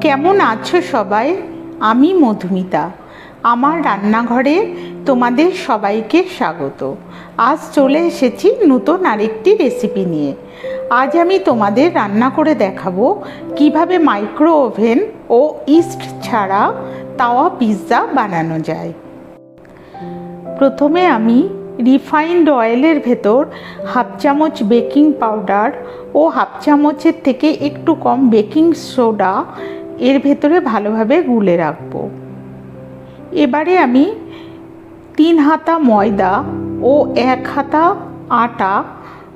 কেমন আছো সবাই? আমি মধুমিতা। আমার রান্নাঘরে তোমাদের সবাইকে স্বাগত। আজ চলে এসেছি নতুন আরেকটি রেসিপি নিয়ে। আজ আমি তোমাদের রান্না করে দেখাবো কীভাবে মাইক্রো ওভেন ও ইস্ট ছাড়া তাওয়া পিৎজা বানানো যায়। প্রথমে আমি রিফাইন্ড অয়েলের ভেতর হাফ চামচ বেকিং পাউডার ও হাফ চামচের থেকে একটু কম বেকিং সোডা এর ভেতরে ভালোভাবে গুলে রাখব। এবারে আমি তিন হাতা ময়দা ও এক হাতা আটা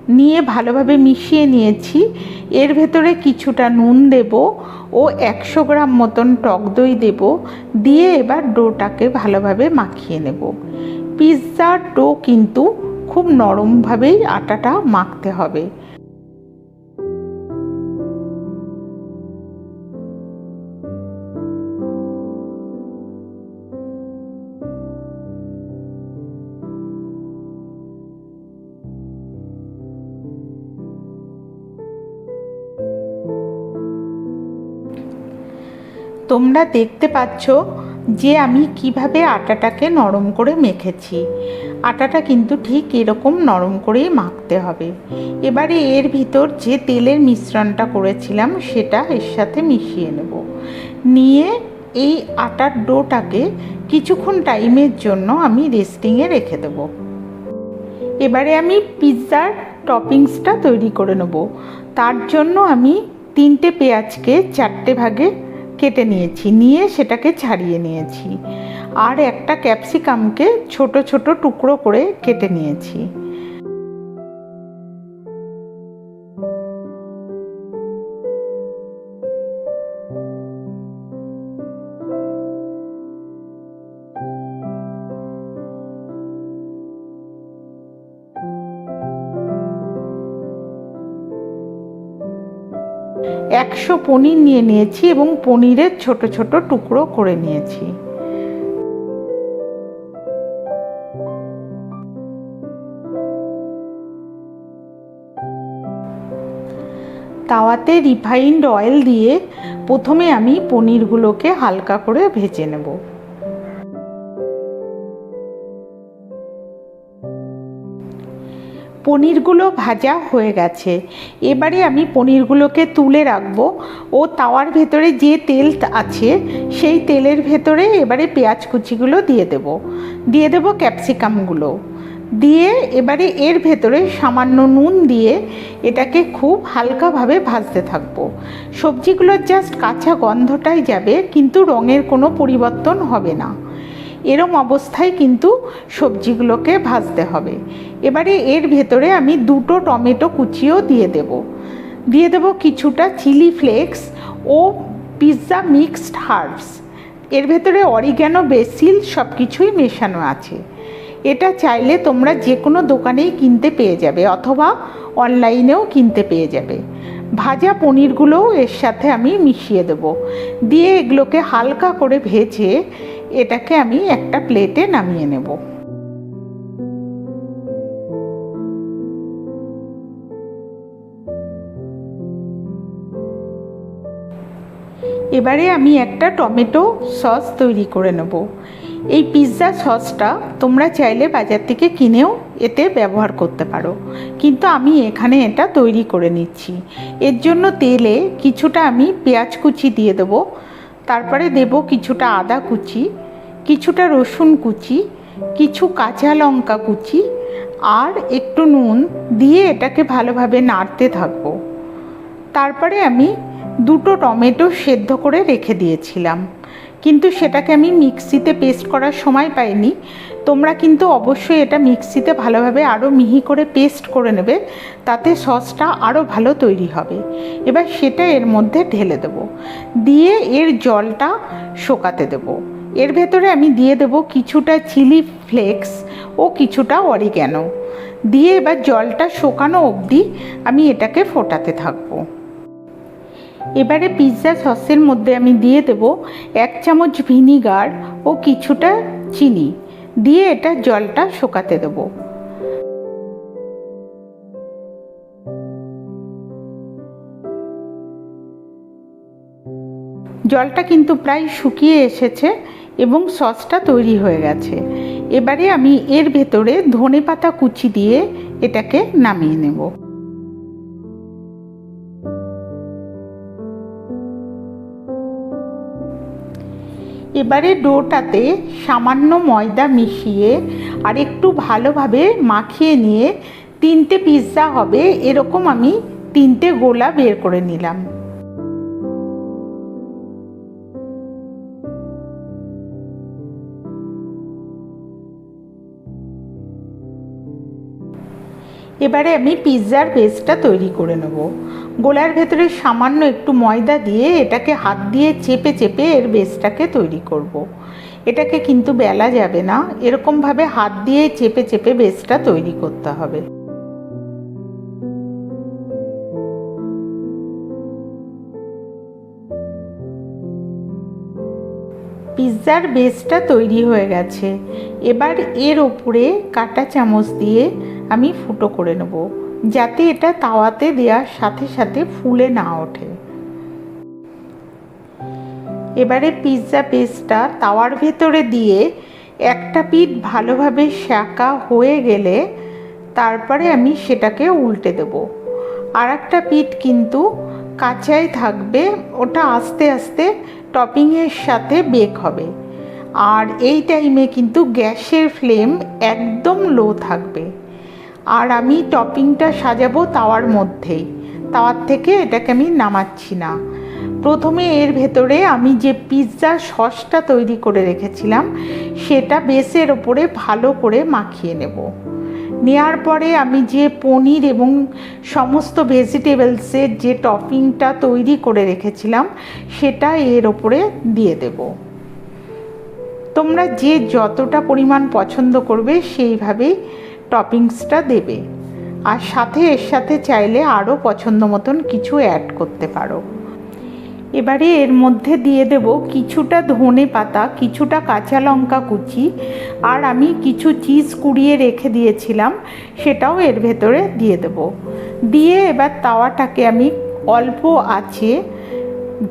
নিয়ে ভালোভাবে মিশিয়ে নিয়েছি। এর ভেতরে কিছুটা নুন দেব ও একশো গ্রাম মতন টক দই দেব। দিয়ে এবার ডোটাকে ভালোভাবে মাখিয়ে নেব। পিৎজার ডো কিন্তু খুব নরমভাবেই আটাটা মাখতে হবে। তোমরা দেখতে পাচ্ছ যে আমি কীভাবে আটাটাকে নরম করে মেখেছি। আটাটা কিন্তু ঠিক এরকম নরম করেই মাখতে হবে। এবারে এর ভিতর যে তেলের মিশ্রণটা করেছিলাম, সেটা এর সাথে মিশিয়ে নেব। নিয়ে এই আটার ডোটাকে কিছুক্ষণ টাইমের জন্য আমি রেস্টিংয়ে রেখে দেব। এবারে আমি পিৎজার টপিংসটা তৈরি করে নেব। তার জন্য আমি তিনটে পেঁয়াজকে চারটে ভাগে কেটে নিয়েছি, নিয়ে সেটাকে ছাড়িয়ে নিয়েছি। আর একটা ক্যাপসিকামকে ছোট ছোট টুকরো করে কেটে নিয়েছি। একশো পনির নিয়ে নিয়েছি এবং পনিরের ছোট ছোট টুকরো করে নিয়েছি। তাওয়াতে রিফাইন্ড অয়েল দিয়ে প্রথমে আমি পনিরগুলোকে হালকা করে ভেজে নেব। পনিরগুলো ভাজা হয়ে গেছে। এবারে আমি পনিরগুলোকে তুলে রাখব। ও তাওয়ার ভেতরে যে তেল আছে, সেই তেলের ভেতরে এবারে পেঁয়াজ কুচিগুলো দিয়ে দেব। দিয়ে দেব ক্যাপসিকামগুলো। দিয়ে এবারে এর ভেতরে সামান্য নুন দিয়ে এটাকে খুব হালকাভাবে ভাজতে থাকব। সবজিগুলোর জাস্ট কাঁচা গন্ধটাই যাবে, কিন্তু রঙের কোনো পরিবর্তন হবে না। এরম অবস্থায় কিন্তু সবজিগুলোকে ভাজতে হবে। এবারে এর ভেতরে আমি দুটো টমেটো কুচিও দিয়ে দেব। দিয়ে দেব কিছুটা চিলি ফ্লেক্স ও পিৎজা মিক্সড হার্বস। এর ভেতরে অরিগ্যানো বেসিল সব কিছুই মেশানো আছে। এটা চাইলে তোমরা যে কোনো দোকানেই কিনতে পেয়ে যাবে অথবা অনলাইনেও কিনতে পেয়ে যাবে। ভাজা পনিরগুলোও এর সাথে আমি মিশিয়ে দেব। দিয়ে এগুলোকে হালকা করে ভেজে এটাকে আমি একটা প্লেটে নামিয়ে নেব। এবারে আমি একটা টমেটো সস তৈরি করে নেব। এই পিৎজা সসটা তোমরা চাইলে বাজার থেকে কিনেও এতে ব্যবহার করতে পারো। কিন্তু আমি এখানে এটা তৈরি করে নিচ্ছি। এর জন্য তেলে কিছুটা আমি পেঁয়াজ কুচি দিয়ে দেবো। তারপরে দেব কিছুটা আদা কুচি। কিছুটা রসুন কুচি, কিছু কাঁচা লঙ্কা কুচি আর একটু নুন দিয়ে এটাকে ভালোভাবে নাড়তে থাকব। তারপরে আমি দুটো টমেটো সেদ্ধ করে রেখে দিয়েছিলাম। কিন্তু সেটাকে আমি মিক্সিতে পেস্ট করার সময় পাইনি। তোমরা কিন্তু অবশ্যই এটা মিক্সিতে ভালোভাবে আরও মিহি করে পেস্ট করে নেবে, তাতে সসটা আরও ভালো তৈরি হবে। এবার সেটা এর মধ্যে ঢেলে দেব। দিয়ে এর জলটা শোকাতে দেব। এর ভেতরে আমি দিয়ে দেব কিছুটা চিলি ফ্লেক্স ও কিছুটা অরিগ্যানো। দিয়ে এবার জলটা শোকানো অবধি আমি এটাকে ফোটাতে থাকব। এবারে পিৎজা সসের মধ্যে আমি দিয়ে দেব এক চামচ ভিনিগার ও কিছুটা চিনি। দিয়ে এটা জলটা শোকাতে দেবো। জলটা কিন্তু প্রায় শুকিয়ে এসেছে। এবং সসটা তৈরি হয়ে গেছে। এবারে আমি এর ভেতরে ধনে পাতা কুচি দিয়ে এটাকে নামিয়ে নেব। এবারে ডোটাতে সামান্য ময়দা মিশিয়ে আর একটু ভালোভাবে মাখিয়ে নিয়ে তিনটে পিৎজা হবে, এরকম আমি তিনটে গোলা বের করে নিলাম। এবারে আমি পিৎজার বেসটা তৈরি করে নেব। গোলার ভেতরে সামান্য একটু ময়দা দিয়ে এটাকে হাত দিয়ে চেপে চেপে এর বেসটাকে তৈরি করব। এটাকে কিন্তু বেলা যাবে না, এরকমভাবে হাত দিয়ে চেপে চেপে বেসটা তৈরি করতে হবে। পিৎজার বেসটা তৈরি হয়ে গেছে। এবার এর ওপরে কাটা চামচ দিয়ে আমি ফুটো করে নেব, যাতে এটা তাওয়াতে দেওয়ার সাথে সাথে ফুলে না ওঠে। এবারে পিৎজা পেস্টটা তাওয়ার ভেতরে দিয়ে একটা পিঠ ভালোভাবে শাঁকা হয়ে গেলে তারপরে আমি সেটাকে উল্টে দেব। আর একটা পিঠ কিন্তু কাঁচাই থাকবে, ওটা আস্তে আস্তে টপিংয়ের সাথে বেক হবে। আর এই টাইমে কিন্তু গ্যাসের ফ্লেম একদম লো থাকবে। আর আমি টপিংটা সাজাবো তাওয়ার মধ্যেই তাওয়ার থেকে এটাকে আমি নামাচ্ছি না। প্রথমে এর ভেতরে আমি যে পিৎজা সসটা তৈরি করে রেখেছিলাম, সেটা বেসের ওপরে ভালো করে মাখিয়ে নেব। নেওয়ার পরে আমি যে পনির এবং সমস্ত ভেজিটেবলসের যে টপিংটা তৈরি করে রেখেছিলাম, সেটা এর ওপরে দিয়ে দেব। তোমরা যে যতটা পরিমাণ পছন্দ করবে সেইভাবেই টপিংসটা দেবে। আর সাথে এর সাথে চাইলে আরও পছন্দ মতন কিছু অ্যাড করতে পারো। এবারে এর মধ্যে দিয়ে দেব কিছুটা ধনে পাতা, কিছুটা কাঁচা লঙ্কা কুচি, আর আমি কিছু চিজ কুড়িয়ে রেখে দিয়েছিলাম, সেটাও এর ভেতরে দিয়ে দেব। দিয়ে এবার তাওয়াটাকে আমি অল্প আছে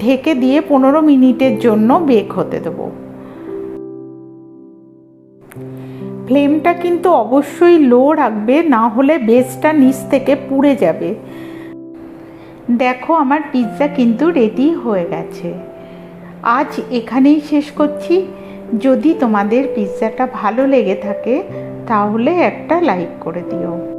ঢেকে দিয়ে পনেরো মিনিটের জন্য বেক হতে দেবো। ফ্লেমটা কিন্তু অবশ্যই লো রাখবে, না হলে বেসটা নিচ থেকে পুড়ে যাবে। দেখো আমার পিৎজা কিন্তু রেডি হয়ে গেছে। আজ এখানেই শেষ করছি। যদি তোমাদের পিৎজাটা ভালো লেগে থাকে, তাহলে একটা লাইক করে দিও।